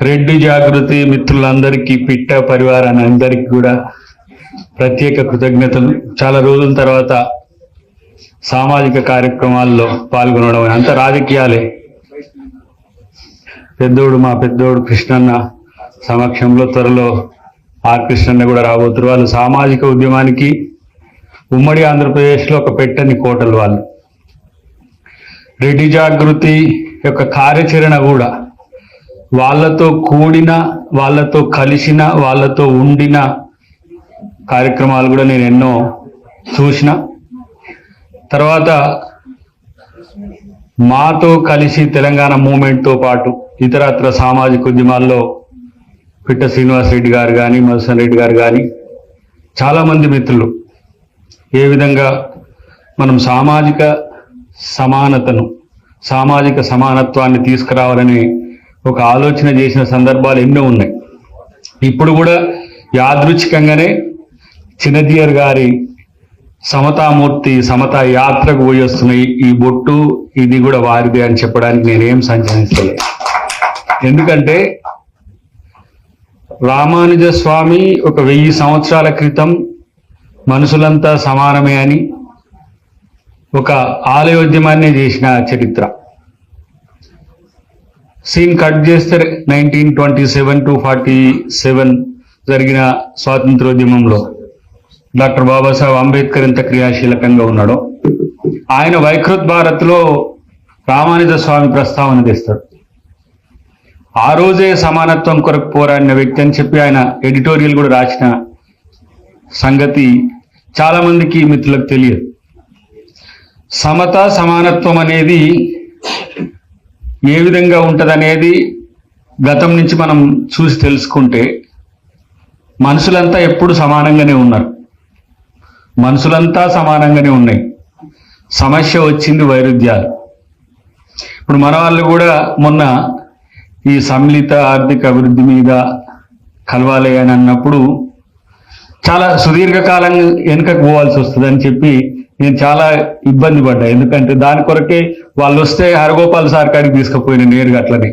రెడ్డి జాగృతి మిత్రులందరికీ పిట్ట పరివారాన్ని అందరికీ కూడా ప్రత్యేక కృతజ్ఞతలు. చాలా రోజుల తర్వాత సామాజిక కార్యక్రమాల్లో పాల్గొనడం అంత రాజకీయాలే. పెద్దోడు మా పెద్దోడు కృష్ణన్న సమక్షంలో త్వరలో ఆర్ కృష్ణన్న కూడా రాబోతున్నారు. వాళ్ళు సామాజిక ఉద్యమానికి ఉమ్మడి ఆంధ్రప్రదేశ్లో ఒక పెట్టని కోటలు వాళ్ళు. రెడ్డి జాగృతి యొక్క కార్యాచరణ కూడా వాళ్ళతో కూడిన వాళ్ళతో కలిసిన వాళ్ళతో ఉండిన కార్యక్రమాలు కూడా నేను ఎన్నో చూసిన. తర్వాత మాతో కలిసి తెలంగాణ మూమెంట్తో పాటు ఇతరత్ర సామాజిక ఉద్యమాల్లో పిట్ట శ్రీనివాస్ రెడ్డి గారు కానీ మధుసూన్ రెడ్డి గారు కానీ చాలామంది మిత్రులు. ఏ విధంగా మనం సామాజిక సమానతను సామాజిక సమానత్వాన్ని తీసుకురావాలని ఒక ఆలోచన చేసిన సందర్భాలు ఎన్నో ఉన్నాయి. ఇప్పుడు కూడా యాదృచ్ఛికంగానే చిన్నదియర్ గారి సమతామూర్తి సమతా యాత్రకు పోయి వస్తున్న ఈ- బొట్టు ఇది కూడా వారిదే అని చెప్పడానికి నేనేం సంచరించలేదు. ఎందుకంటే రామానుజ స్వామి ఒక వెయ్యి సంవత్సరాల క్రితం మనుషులంతా సమానమే అని ఒక ఆలయోద్యమాన్ని చేసిన చరిత్ర. సీన్ కట్ చేస్తే nineteen twenty seven to forty seven జరిగిన స్వాతంత్రోద్యమంలో డాక్టర్ బాబాసాహెబ్ అంబేద్కర్ ఎంత క్రియాశీలకంగా ఉన్నాడో ఆయన వైకృత్ భారత్లో రామానుజ స్వామి ప్రస్తావన తెస్తాడు ఆ రోజే సమానత్వం కొరకు పోరాడిన వ్యక్తి అని చెప్పి ఆయన ఎడిటోరియల్ కూడా రాసిన సంగతి చాలా మందికి మిత్రులకు తెలియదు. సమత సమానత్వం అనేది ఏ విధంగా ఉంటదనేది గతం నుంచి మనం చూసి తెలుసుకుంటే మనుషులంతా ఎప్పుడు సమానంగానే ఉన్నారు. మనుషులంతా సమానంగానే ఉన్నాయి. సమస్య వచ్చింది వైరుధ్యాలు. ఇప్పుడు మన వాళ్ళు కూడా మొన్న ఈ సమ్మిళిత ఆర్థిక అభివృద్ధి మీద కలవాలి అని అన్నప్పుడు చాలా సుదీర్ఘకాలం వెనుకకు పోవాల్సి వస్తుంది అని చెప్పి నేను చాలా ఇబ్బంది పడ్డా. ఎందుకంటే దాని కొరకే వాళ్ళు వస్తే హరగోపాల్ సార్ కాడికి తీసుకుపోయిన నేరుగా అట్లనే.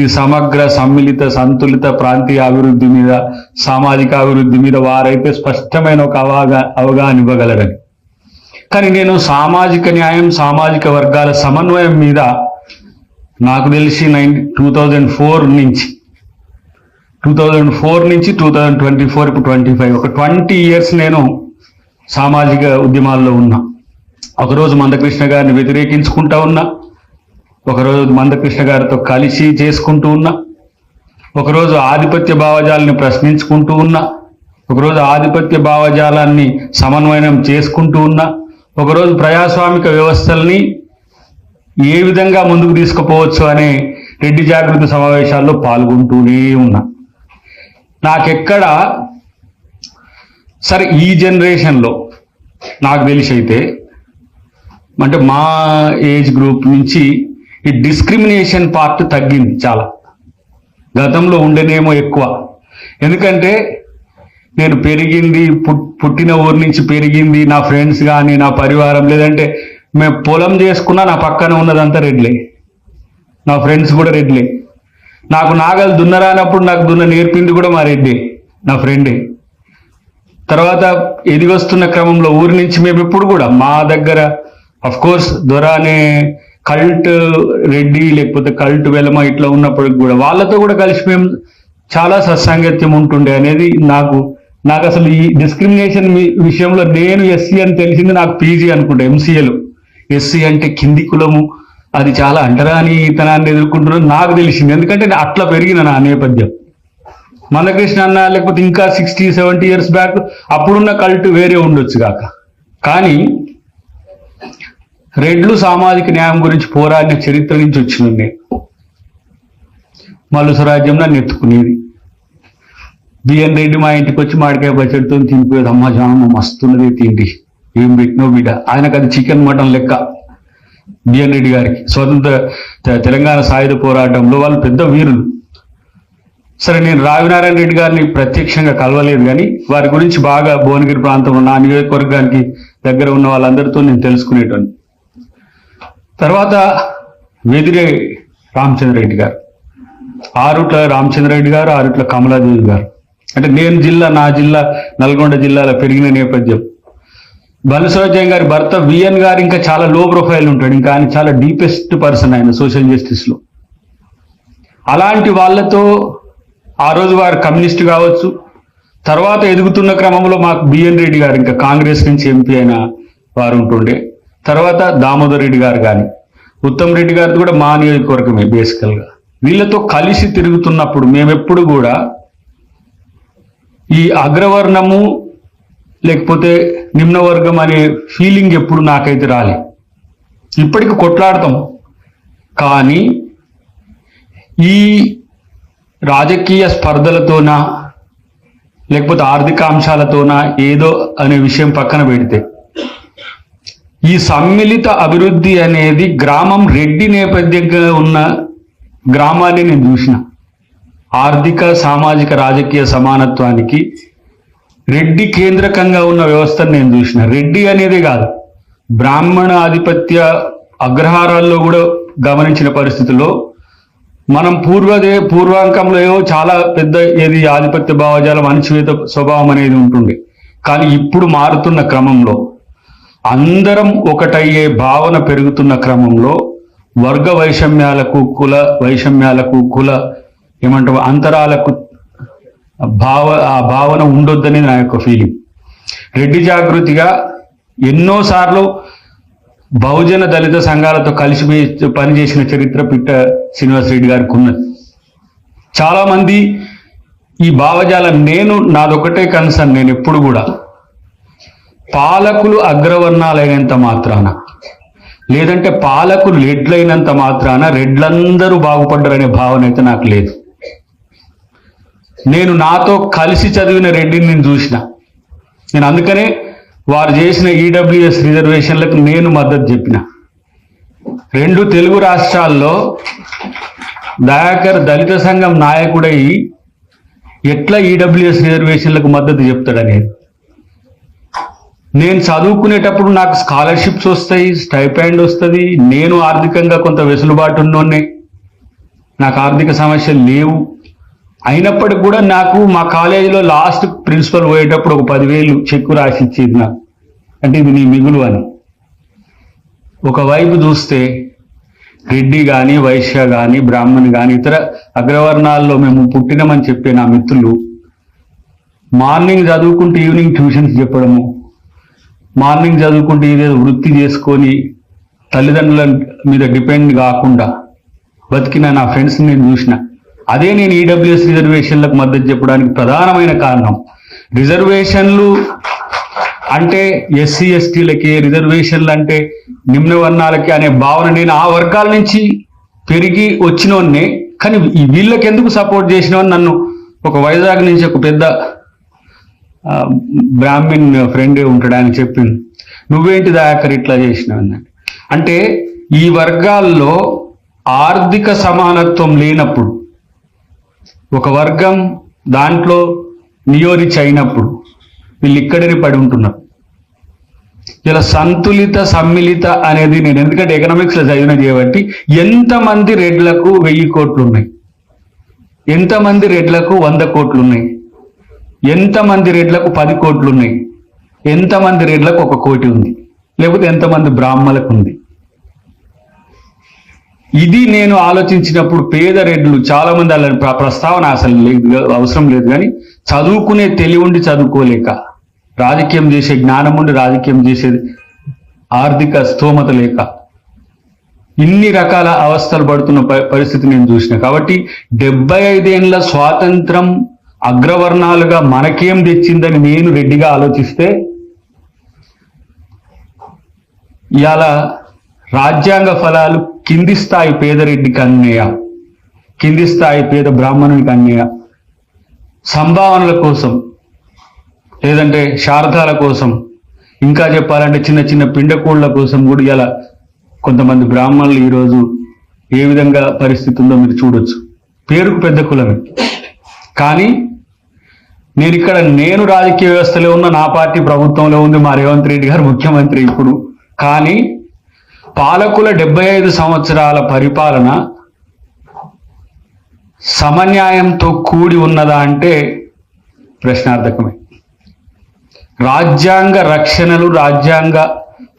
ఈ సమగ్ర సమ్మిళిత సంతులిత ప్రాంతీయ అభివృద్ధి మీద సామాజిక అభివృద్ధి మీద వారైతే స్పష్టమైన ఒక అవగా అవగాహన ఇవ్వగలరని. కానీ నేను సామాజిక న్యాయం సామాజిక వర్గాల సమన్వయం మీద నాకు తెలిసి నైన్ టూ థౌజండ్ ఫోర్ నుంచి టూ థౌజండ్ ఫోర్ నుంచి టూ థౌజండ్ ట్వంటీ ఫోర్ ఇప్పుడు ట్వంటీ ఫైవ్ ఒక ట్వంటీ ఇయర్స్ నేను సామాజిక ఉద్యమాల్లో ఉన్నా. ఒకరోజు మందకృష్ణ గారిని వ్యతిరేకించుకుంటా ఉన్నా ఒకరోజు మందకృష్ణ గారితో కలిసి చేసుకుంటూ ఉన్నా ఒకరోజు ఆధిపత్య భావజాలని ప్రశ్నించుకుంటూ ఉన్నా ఒకరోజు ఆధిపత్య భావజాలాన్ని సమన్వయం చేసుకుంటూ ఉన్నా ఒకరోజు ప్రజాస్వామిక వ్యవస్థల్ని ఏ విధంగా ముందుకు తీసుకుపోవచ్చు అనే రెడ్డి జాగృతి సమావేశాల్లో పాల్గొంటూనే ఉన్నా. నాకెక్కడ సరే ఈ జనరేషన్లో నాకు తెలిసి అయితే అంటే మా ఏజ్ గ్రూప్ నుంచి ఈ డిస్క్రిమినేషన్ పార్ట్ తగ్గింది చాలా. గతంలో ఉండేనేమో ఎక్కువ. ఎందుకంటే నేను పెరిగింది పుట్టిన ఊరి నుంచి పెరిగింది నా ఫ్రెండ్స్ కానీ నా పరివారం లేదంటే మేము పొలం చేసుకున్నా నా పక్కన ఉన్నదంతా రెడ్లే నా ఫ్రెండ్స్ కూడా రెడ్లే నాకు నాగలు దున్నరానప్పుడు నాకు దున్న నేర్పింది కూడా మా రెడ్డే నా ఫ్రెండే. తర్వాత ఎదిగొస్తున్న క్రమంలో ఊరి నుంచి మేము ఎప్పుడు కూడా మా దగ్గర అఫ్ కోర్స్ దొర అనే కల్ట్ రెడ్డి లేకపోతే కల్ట్ వెలమ ఇట్లా ఉన్నప్పటికి కూడా వాళ్ళతో కూడా కలిసి మేము చాలా సత్సాంగత్యం ఉంటుండే అనేది నాకు నాకు అసలు ఈ డిస్క్రిమినేషన్ విషయంలో నేను ఎస్సీ అని తెలిసింది నాకు పీజీ అనుకుంటా ఎంసీఏలో ఎస్సీ అంటే కింది కులము అది చాలా అంటరానితనాన్ని ఎదుర్కొంటున్నాను నాకు తెలిసింది. ఎందుకంటే నేను అట్లా పెరిగిన నా నేపథ్యం. మందకృష్ణ అన్న లేకపోతే ఇంకా సిక్స్టీ సెవెంటీ ఇయర్స్ బ్యాక్ అప్పుడున్న కల్ట్ వేరే ఉండొచ్చు కాక. కానీ రెడ్లు సామాజిక న్యాయం గురించి పోరాడిన చరిత్ర నుంచి వచ్చిన నేను. మల్లు స్వరాజ్యం నన్ను ఎత్తుకునేది. బిఎన్ రెడ్డి మా ఇంటికి వచ్చి మాడికాయ పచ్చడితో తినిపోయేది. అమ్మ జామ మస్తున్నది తిండి. ఏం పెట్టినో బిడ్డ. ఆయనకు అది చికెన్ మటన్ లెక్క. బిఎన్ రెడ్డి గారికి. స్వతంత్ర తె- తెలంగాణ సాయుధ పోరాటంలో వాళ్ళు పెద్ద వీరులు. సరే నేను రావినారాయణ రెడ్డి గారిని ప్రత్యక్షంగా కలవలేదు కానీ వారి గురించి బాగా భువనగిరి ప్రాంతంలో నా నియోజకవర్గానికి దగ్గర ఉన్న వాళ్ళందరితో నేను తెలుసుకునేటోని. తర్వాత వెదిరే రామచంద్ర రెడ్డి గారు. ఆరుట్ల రామచంద్రరెడ్డి గారు ఆరుట్ల కమలాదేవి గారు. అంటే నేను జిల్లా నా జిల్లా నల్గొండ జిల్లాలో పెరిగిన నేపథ్యం. బలసరోజయ్య గారి భర్త విఎన్ గారు ఇంకా చాలా లో ప్రొఫైల్ ఉంటాడు. ఇంకా ఆయన చాలా డీపెస్ట్ పర్సన్ ఆయన సోషల్ జస్టిస్లో అలాంటి వాళ్ళతో ఆ రోజు వారు కమ్యూనిస్ట్ కావచ్చు. తర్వాత ఎదుగుతున్న క్రమంలో మాకు బిఎన్ రెడ్డి గారు ఇంకా కాంగ్రెస్ నుంచి ఎంపీ అయిన వారు ఉంటుండే. తర్వాత దామోదర్ రెడ్డి గారు కానీ ఉత్తమ్ రెడ్డి గారిది కూడా మా నియోజకవర్గమే బేసికల్గా వీళ్ళతో కలిసి తిరుగుతున్నప్పుడు మేమెప్పుడు కూడా ఈ అగ్రవర్ణము లేకపోతే నిమ్నవర్గం అనే ఫీలింగ్ ఎప్పుడు నాకైతే రాలే. ఇప్పటికి కొట్లాడతాం. కానీ ఈ రాజకీయ స్పర్ధలతోనా లేకపోతే ఆర్థిక అంశాలతోనా ఏదో అనే విషయం పక్కన పెడితే ఈ సమ్మిళిత అభివృద్ధి అనేది గ్రామం రెడ్డి నేపథ్యంగా ఉన్న గ్రామాన్ని నేను చూసిన. ఆర్థిక సామాజిక రాజకీయ సమానత్వానికి రెడ్డి కేంద్రకంగా ఉన్న వ్యవస్థను నేను చూసిన. రెడ్డి అనేది కాదు బ్రాహ్మణ ఆధిపత్య అగ్రహారాల్లో కూడా గమనించిన పరిస్థితుల్లో మనం పూర్వదే పూర్వాంకంలో ఏవో చాలా పెద్ద ఏది ఆధిపత్య భావజాలం అణచివేత స్వభావం అనేది ఉంటుంది కానీ ఇప్పుడు మారుతున్న క్రమంలో అందరం ఒకటయ్యే భావన పెరుగుతున్న క్రమంలో వర్గ వైషమ్యాలకు కుల వైషమ్యాలకు కుల ఏమంటారు అంతరాలకు భావ ఆ భావన ఉండొద్దని నా యొక్క ఫీలింగ్ రెడ్డి జాగృతిగా ఎన్నోసార్లు బహుజన దళిత సంఘాలతో కలిసి పనిచేసిన చరిత్ర పిట్ట శ్రీనివాస్ రెడ్డి గారికి ఉన్నది చాలామంది ఈ భావజాలం నేను నాదొకటే కన్సర్న్ నేను ఎప్పుడు కూడా పాలకులు అగ్రవర్ణాలైనంత మాత్రాన. లేదంటే పాలకులు రెడ్లైనంత మాత్రాన రెడ్లందరూ బాగుపడ్డరనే భావన అయితే నాకు లేదు. నేను నాతో కలిసి చదివిన రెడ్డిని నేను చూసిన. నేను అందుకనే వారు చేసిన ఈడబ్ల్యూఎస్ రిజర్వేషన్లకు నేను మద్దతు చెప్పిన. రెండు తెలుగు రాష్ట్రాల్లో దయాకర్ దళిత సంఘం నాయకుడై ఎట్లా ఈడబ్ల్యూఎస్ రిజర్వేషన్లకు మద్దతు చెప్తాడనేది. నేను చదువుకునేటప్పుడు నాకు స్కాలర్షిప్స్ వస్తాయి స్టైపాండ్ వస్తుంది నేను ఆర్థికంగా కొంత వెసులుబాటు ఉన్నోనే నాకు ఆర్థిక సమస్యలు లేవు. అయినప్పటికి కూడా నాకు మా కాలేజీలో లాస్ట్ ప్రిన్సిపల్ పోయేటప్పుడు ఒక పదివేలు చెక్కు రాసి ఇచ్చేది నాకు. అంటే ఇది నీ మిగులు అని. ఒకవైపు చూస్తే రెడ్డి కానీ వైశ్య కానీ బ్రాహ్మణ్ కానీ ఇతర అగ్రవర్ణాల్లో మేము పుట్టినమని చెప్పే నా మిత్రులు మార్నింగ్ చదువుకుంటూ ఈవినింగ్ ట్యూషన్స్ చెప్పడము మార్నింగ్ చదువుకుంటే ఏదేదో వృత్తి చేసుకొని తల్లిదండ్రుల మీద డిపెండ్ కాకుండా బతికిన నా ఫ్రెండ్స్ నేను చూసిన. అదే నేను ఈడబ్ల్యూఎస్ రిజర్వేషన్లకు మద్దతు చెప్పడానికి ప్రధానమైన కారణం. రిజర్వేషన్లు అంటే ఎస్సీ ఎస్టీలకి రిజర్వేషన్లు అంటే నిమ్న వర్ణాలకి అనే భావన నేను ఆ వర్గాల నుంచి పెరిగి వచ్చినోన్నే కానీ ఈ వీళ్ళకి ఎందుకు సపోర్ట్ చేసినవని నన్ను ఒక వైజాగ్ నుంచి ఒక పెద్ద బ్రాహ్మిన్ ఫ్రెండ్ ఉంటాడు ఆయన చెప్పింది నువ్వేంటి దాకర్ ఇట్లా చేసినావు? అన్నాడు. అంటే ఈ వర్గాల్లో ఆర్థిక సమానత్వం లేనప్పుడు ఒక వర్గం దాంట్లో నియోరిచ్ అయినప్పుడు వీళ్ళు ఇక్కడనే పడి ఉంటున్నారు. ఇలా సంతులిత సమ్మిళిత అనేది నేను ఎందుకంటే ఎకనామిక్స్లో చదివిన చేయబట్టి ఎంతమంది రెడ్లకు వెయ్యి కోట్లు ఉన్నాయి ఎంతమంది రెడ్లకు వంద కోట్లు ఉన్నాయి ఎంతమంది రెడ్లకు పది కోట్లు ఉన్నాయి ఎంతమంది రెడ్లకు ఒక కోటి ఉంది? లేకపోతే ఎంతమంది బ్రాహ్మలకు ఉంది? ఇది నేను ఆలోచించినప్పుడు పేద రెడ్లు చాలా మంది అలా ప్ర- ప్రస్తావన అసలు లేదు అవసరం లేదు కానీ చదువుకునే తెలివి ఉండి చదువుకోలేక రాజకీయం చేసే జ్ఞానం ఉండి రాజకీయం చేసేది ఆర్థిక స్తోమత లేక ఇన్ని రకాల అవస్థలు పడుతున్న ప- పరిస్థితి నేను చూసిన. కాబట్టి డెబ్బై ఐదేళ్ళ స్వాతంత్రం అగ్రవర్ణాలుగా మనకేం తెచ్చిందని నేను రెడ్డిగా ఆలోచిస్తే ఇవాళ రాజ్యాంగ ఫలాలు కింది స్థాయి పేదరెడ్డికి అన్నయ్య కింది స్థాయి పేద బ్రాహ్మణునికి అన్నయ్య సంభావనల కోసం లేదంటే శారదాల కోసం ఇంకా చెప్పాలంటే చిన్న చిన్న పిండకోళ్ళ కోసం కూడా ఇలా కొంతమంది బ్రాహ్మణులు ఈరోజు ఏ విధంగా పరిస్థితి ఉందో మీరు చూడొచ్చు. పేరుకు పెద్ద కులమే. కానీ నేను ఇక్కడ నేను రాజకీయ వ్యవస్థలో ఉన్న నా పార్టీ ప్రభుత్వంలో ఉంది మా రేవంత్ రెడ్డి గారు ముఖ్యమంత్రి ఇప్పుడు. కానీ పాలకుల డెబ్బై ఐదు సంవత్సరాల పరిపాలన సమన్యాయంతో కూడి ఉన్నదా అంటే ప్రశ్నార్థకమే. రాజ్యాంగ రక్షణలు రాజ్యాంగ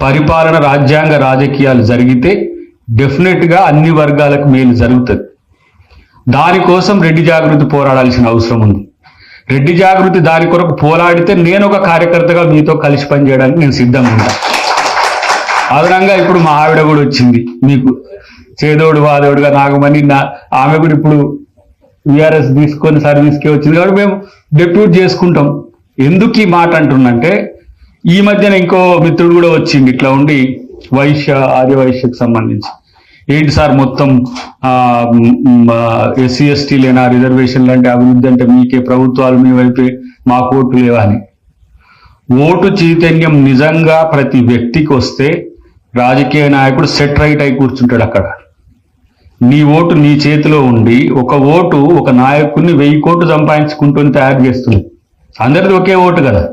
పరిపాలన రాజ్యాంగ రాజకీయాలు జరిగితే డెఫినెట్గా అన్ని వర్గాలకు మేలు జరుగుతుంది. దానికోసం రెడ్డి జాగృతి పోరాడాల్సిన అవసరం ఉంది. రెడ్డి జాగృతి దాని కొరకు పోరాడితే నేను ఒక కార్యకర్తగా మీతో కలిసి పనిచేయడానికి నేను సిద్ధంగా ఉంటాను అదనంగా ఇప్పుడు మా ఆవిడ కూడా వచ్చింది. మీకు చేదోడు వాదోడుగా నాగమని నా ఆమె కూడా ఇప్పుడు విఆర్ఎస్ తీసుకొని సర్వీస్కి వచ్చింది కాబట్టి మేము డెప్యూట్ చేసుకుంటాం. ఎందుకు ఈ మాట అంటున్నంటే ఈ మధ్యన ఇంకో మిత్రుడు కూడా వచ్చింది. ఇట్లా ఉండి వైశ్య ఆర్యవైశ్యకు సంబంధించి. ఏంటి సార్ మొత్తం ఎస్సీ ఎస్టీ లేనా రిజర్వేషన్లు అంటే అభివృద్ధి అంటే మీకే ప్రభుత్వాలు మీ వైపే మాకు ఓటు లేవా అని. ఓటు చైతన్యం నిజంగా ప్రతి వ్యక్తికి వస్తే రాజకీయ నాయకుడు సెట్ రైట్ అయి కూర్చుంటాడు అక్కడ. నీ ఓటు నీ చేతిలో ఉండి ఒక ఓటు ఒక నాయకుడిని వెయ్యి కోట్లు సంపాదించుకుంటూ తయారు చేస్తుంది. అందరిది ఒకే ఓటు కదా.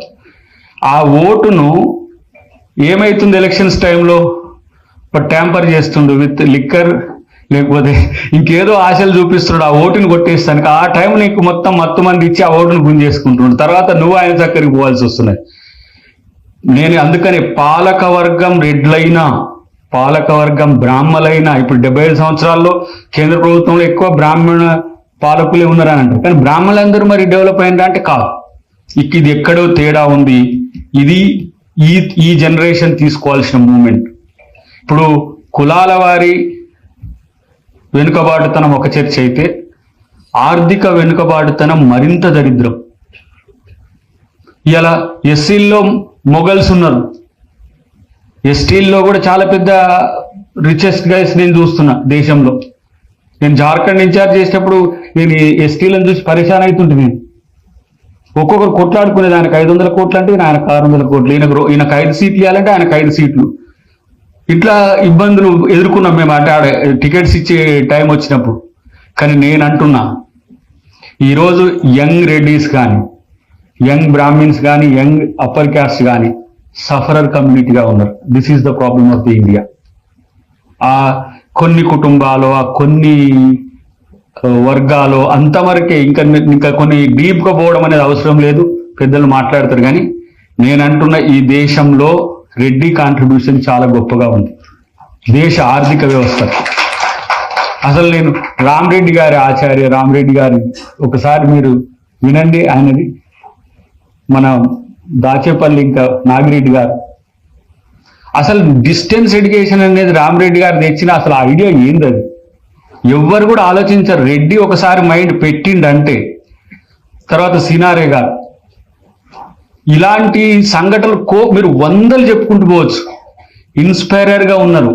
ఆ ఓటును ఏమైతుంది ఎలక్షన్స్ టైంలో? ట్యాంపర్ చేస్తుండు విత్ లిక్కర్ లేకపోతే ఇంకేదో ఆశలు చూపిస్తున్నాడు ఆ ఓటుని కొట్టేస్తానికి. ఆ టైం నీకు మొత్తం మత్తు మంది ఇచ్చి ఆ ఓటును గుంజేసుకుంటున్నాడు తర్వాత నువ్వు ఆయన దగ్గరికి పోవాల్సి వస్తున్నాయి. నేను అందుకని పాలక వర్గం రెడ్లైనా పాలక వర్గం బ్రాహ్మలైనా ఇప్పుడు డెబ్బై ఐదు సంవత్సరాల్లో కేంద్ర ప్రభుత్వంలో ఎక్కువ బ్రాహ్మణ పాలకులే ఉన్నారని అంటారు. కానీ బ్రాహ్మణులందరూ మరి డెవలప్ అయినరా అంటే కాదు. ఇక ఇది ఎక్కడో తేడా ఉంది. ఇది ఈ ఈ జనరేషన్ తీసుకోవాల్సిన మూమెంట్ ఇప్పుడు కులాల వారి వెనుకబాటుతనం ఒక చర్చ అయితే ఆర్థిక వెనుకబాటుతనం మరింత దరిద్రం. ఇలా ఎస్సీల్లో మొగల్స్ ఉన్నారు. ఎస్టీల్లో కూడా చాలా పెద్ద రిచెస్ట్ గైస్ నేను చూస్తున్నా దేశంలో. నేను జార్ఖండ్ ఇన్ఛార్జ్ చేసేటప్పుడు నేను ఎస్టీలను చూసి పరిశాన్ అవుతుంటే నేను. ఒక్కొక్కరు కొట్లాడుకునేది దానికి ఐదు వందల కోట్లు అంటే ఆయనకు ఆరు వందల కోట్లు. ఈయనకు ఈయనకు ఐదు సీట్లు ఇవ్వాలంటే ఆయనకు ఐదు సీట్లు. ఇట్లా ఇబ్బందులు ఎదుర్కొన్నాం మేము. అంటే ఆడ టికెట్స్ ఇచ్చే టైం వచ్చినప్పుడు. కానీ నేను అంటున్నా ఈరోజు యంగ్ రెడ్డీస్ కానీ యంగ్ బ్రాహ్మిన్స్ కానీ యంగ్ అప్పర్ క్యాస్ట్ కానీ సఫరర్ కమ్యూనిటీగా ఉన్నారు. This is the problem of the India ఆ కొన్ని కుటుంబాలు ఆ కొన్ని వర్గాలు అంతవరకే ఇంకా ఇంకా కొన్ని డీప్గా పోవడం అనేది అవసరం లేదు. పెద్దలు మాట్లాడతారు కానీ నేను అంటున్న ఈ దేశంలో రెడ్డి కాంట్రిబ్యూషన్ చాలా గొప్పగా ఉంది. దేశ ఆర్థిక వ్యవస్థ. అసలు నేను రామరెడ్డి గారి ఆచార్య రామరెడ్డి గారి ఒకసారి మీరు వినండి ఆయనది. మన దాచేపల్లి ఇంకా నాగిరెడ్డి గారు. అసలు డిస్టెన్స్ ఎడ్యుకేషన్ అనేది రామరెడ్డి గారు తెచ్చిన అసలు ఐడియా ఏంది అది? ఎవ్వరు కూడా ఆలోచించరు. రెడ్డి ఒకసారి మైండ్ పెట్టిండంటే తర్వాత సినారే గారు. ఇలాంటి సంఘటనలు కో మీరు వందలు చెప్పుకుంటూ పోవచ్చు. ఇన్స్పైరర్గా ఉన్నారు.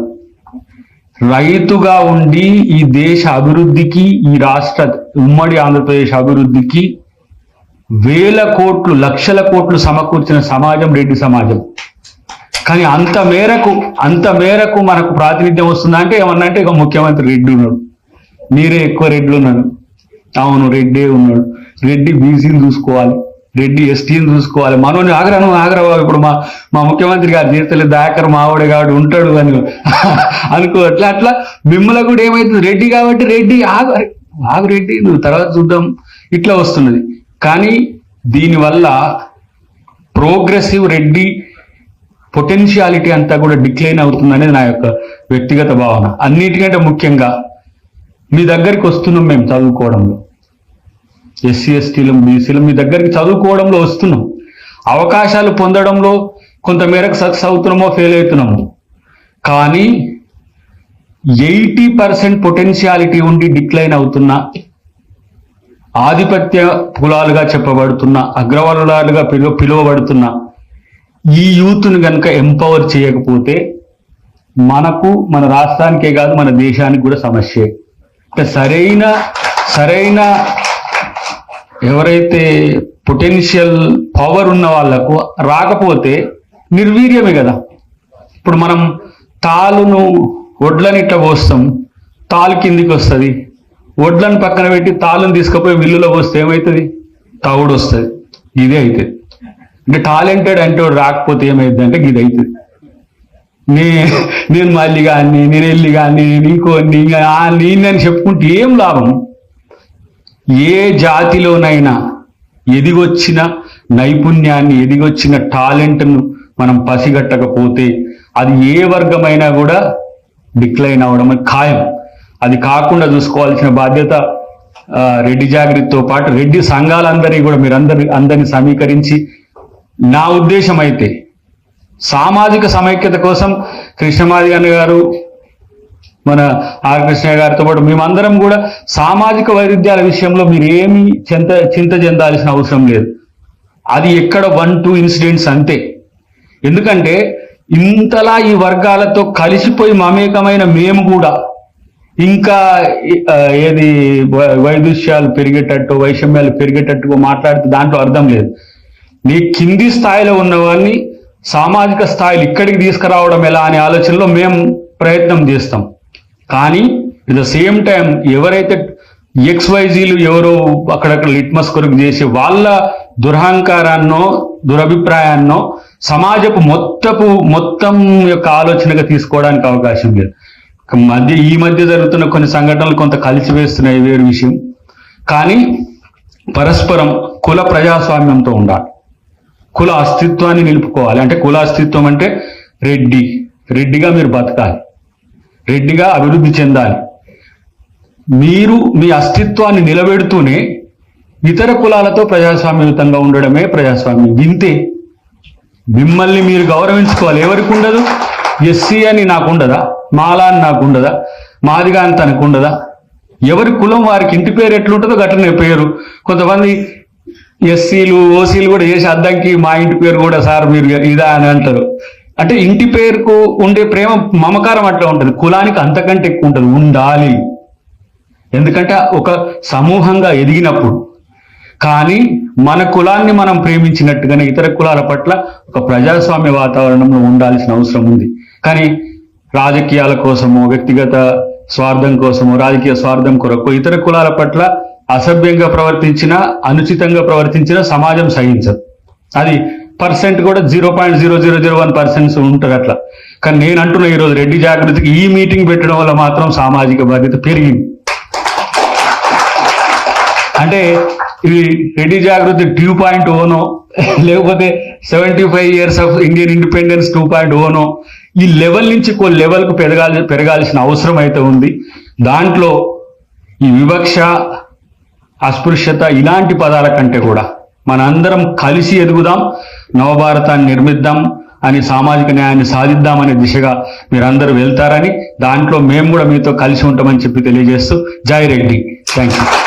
రైతుగా ఉండి ఈ దేశ అభివృద్ధికి ఈ రాష్ట్ర ఉమ్మడి ఆంధ్రప్రదేశ్ అభివృద్ధికి వేల కోట్లు లక్షల కోట్లు సమకూర్చిన సమాజం రెడ్డి సమాజం. కానీ అంత మేరకు అంత మేరకు మనకు ప్రాతినిధ్యం వస్తుందా అంటే ఏమన్నా అంటే ఇక ముఖ్యమంత్రి రెడ్డి ఉన్నాడు. మీరే ఎక్కువ రెడ్లు ఉన్నాడు అవును రెడ్డే ఉన్నాడు. రెడ్డి బీసీని చూసుకోవాలి. రెడ్డి ఎస్టీని చూసుకోవాలి. మనోని ఆగ్రహం ఆగ్రహం ఇప్పుడు మా మా ముఖ్యమంత్రి గారు తీర్చలేదు దాకర్ మావాడే కాబట్టి ఉంటాడు అని అనుకో. అట్లా అట్లా మిమ్మల్ని కూడా ఏమైతుంది? రెడ్డి కాబట్టి రెడ్డి ఆగు ఆగు రెడ్డి నువ్వు తర్వాత చూద్దాం. ఇట్లా వస్తున్నది. కానీ దీనివల్ల ప్రోగ్రెసివ్ రెడ్డి పొటెన్షియాలిటీ అంతా కూడా డిక్లైన్ అవుతుందనేది నా యొక్క వ్యక్తిగత భావన. అన్నిటికంటే ముఖ్యంగా మీ దగ్గరికి వస్తున్నాం మేము చదువుకోవడంలో. ఎస్సీ ఎస్టీలు బీసీలు మీ దగ్గరికి చదువుకోవడంలో వస్తున్నాం. అవకాశాలు పొందడంలో కొంతమేరకు సక్సెస్ అవుతున్నామో ఫెయిల్ అవుతున్నాము. కానీ ఎయిటీ పర్సెంట్ పొటెన్షియాలిటీ ఉండి డిక్లైన్ అవుతున్న ఆధిపత్య కులాలుగా చెప్పబడుతున్న అగ్రవర్ణాలుగా పిలువ పిలువబడుతున్న ఈ యూత్ను కనుక ఎంపవర్ చేయకపోతే మనకు మన రాష్ట్రానికే కాదు మన దేశానికి కూడా సమస్యే. సరైన సరైన ఎవరైతే పొటెన్షియల్ పవర్ ఉన్న వాళ్ళకు రాకపోతే నిర్వీర్యమే కదా. ఇప్పుడు మనం తాలును వడ్లని ఇట్లా పోస్తాం తాలు కిందికి వస్తుంది. వడ్లను పక్కన పెట్టి తాళ్ళను తీసుకుపోయి మిల్లులో పోస్తే ఏమవుతుంది తవుడు వస్తుంది. ఇదే అవుతుంది అంటే టాలెంటెడ్ అంటే రాకపోతే ఏమైంది అంటే ఇది అవుతుంది నే నేను మళ్ళీ కానీ నేను వెళ్ళి కానీ నేను ఇంకో నీ- నేను అని చెప్పుకుంటే ఏం లాభం? ఏ జాతిలోనైనా ఎదిగొచ్చిన నైపుణ్యాన్ని ఎదిగొచ్చిన టాలెంట్ను మనం పసిగట్టకపోతే అది ఏ వర్గమైనా కూడా డిక్లైన్ అవడం ఖాయం. అది కాకుండా చూసుకోవాల్సిన బాధ్యత రెడ్డి జాగృతితో పాటు రెడ్డి సంఘాలందరినీ కూడా మీరు అందరి అందరినీ సమీకరించి నా ఉద్దేశం అయితే సామాజిక సమైక్యత కోసం కృష్ణమాది అన్న గారు మన ఆర్ గారితో పాటు మేమందరం కూడా సామాజిక వైరుధ్యాల విషయంలో మీరు ఏమి చింత చింత చెందాల్సిన అవసరం లేదు. అది ఎక్కడ వన్ టూ ఇన్సిడెంట్స్ అంతే. ఎందుకంటే ఇంతలా ఈ వర్గాలతో కలిసిపోయి మమేకమైన మేము కూడా ఇంకా ఏది వైదుష్యాలు పెరిగేటట్టు వైషమ్యాలు పెరిగేటట్టుగా మాట్లాడితే దాంట్లో అర్థం లేదు. నీ కింది స్థాయిలో ఉన్నవాడిని సామాజిక స్థాయిలు ఇక్కడికి తీసుకురావడం ఎలా అనే ఆలోచనలో మేము ప్రయత్నం చేస్తాం. కానీ ఇట్ ద సేమ్ టైం ఎవరైతే ఎక్స్వైజీలు ఎవరో అక్కడక్కడ లిట్మస్ కొరకు చేసి వాళ్ళ దురహంకారాన్నో దురభిప్రాయాన్నో సమాజపు మొత్తపు మొత్తం యొక్క ఆలోచనగా తీసుకోవడానికి అవకాశం లేదు. మధ్య ఈ మధ్య జరుగుతున్న కొన్ని సంఘటనలు కొంత కలిసివేస్తున్నాయి వేరు విషయం. కానీ పరస్పరం కుల ప్రజాస్వామ్యంతో ఉండాలి. కుల అస్తిత్వాన్ని నిలుపుకోవాలి. అంటే కుల అస్తిత్వం అంటే రెడ్డి. రెడ్డిగా మీరు బతకాలి. రెడ్డిగా అభివృద్ధి చెందాలి. మీరు మీ అస్తిత్వాన్ని నిలబెడుతూనే ఇతర కులాలతో ప్రజాస్వామ్యయుతంగా ఉండడమే ప్రజాస్వామ్యం. వింతే మిమ్మల్ని మీరు గౌరవించుకోవాలి. ఎవరికి ఉండదు? ఎస్సీ అని నాకు ఉండదా? మాలా అని నాకు ఉండదా? మాదిగా అని తనకు ఉండదా? ఎవరి కులం వారికి ఇంటి పేరు ఎట్లుంటుందో గట్లనే పేరు. కొంతమంది ఎస్సీలు ఓసీలు కూడా చేసి అద్దంకి మా ఇంటి పేరు కూడా సార్ మీరు ఇదా అని అంటారు. అంటే ఇంటి పేరుకు ఉండే ప్రేమ మమకారం అట్లా ఉంటుంది. కులానికి అంతకంటే ఎక్కువ ఉంటుంది. ఉండాలి. ఎందుకంటే ఒక సమూహంగా ఎదిగినప్పుడు. కానీ మన కులాన్ని మనం ప్రేమించినట్టుగానే ఇతర కులాల పట్ల ఒక ప్రజాస్వామ్య వాతావరణంలో ఉండాల్సిన అవసరం ఉంది. కానీ రాజకీయాల కోసమో వ్యక్తిగత స్వార్థం కోసమో రాజకీయ స్వార్థం కొరకు ఇతర కులాల పట్ల అసభ్యంగా ప్రవర్తించిన అనుచితంగా ప్రవర్తించిన సమాజం సహించదు. అది పర్సెంట్ కూడా zero point zero zero zero one percents ఉంటుంది అట్లా. కానీ నేను అంటున్నా ఈరోజు రెడ్డి జాగ్రత్తకి ఈ మీటింగ్ పెట్టడం వల్ల మాత్రం సామాజిక బాధ్యత పెరిగింది. అంటే ఇది రెడ్డి జాగృతి టూ పాయింట్ ఓనో లేకపోతే seventy five years of Indian independence two point ఓనో ఈ లెవెల్ నుంచి కొన్ని లెవెల్కు పెరగాలి పెరగాల్సిన అవసరం అయితే ఉంది. దాంట్లో ఈ వివక్ష అస్పృశ్యత ఇలాంటి పదాల కంటే కూడా మనందరం కలిసి ఎదుగుదాం నవభారతాన్ని నిర్మిద్దాం అని సామాజిక న్యాయాన్ని సాధిద్దామనే దిశగా మీరందరూ వెళ్తారని దాంట్లో మేము కూడా మీతో కలిసి ఉంటామని చెప్పి తెలియజేస్తూ జై రెడ్డి. Thank you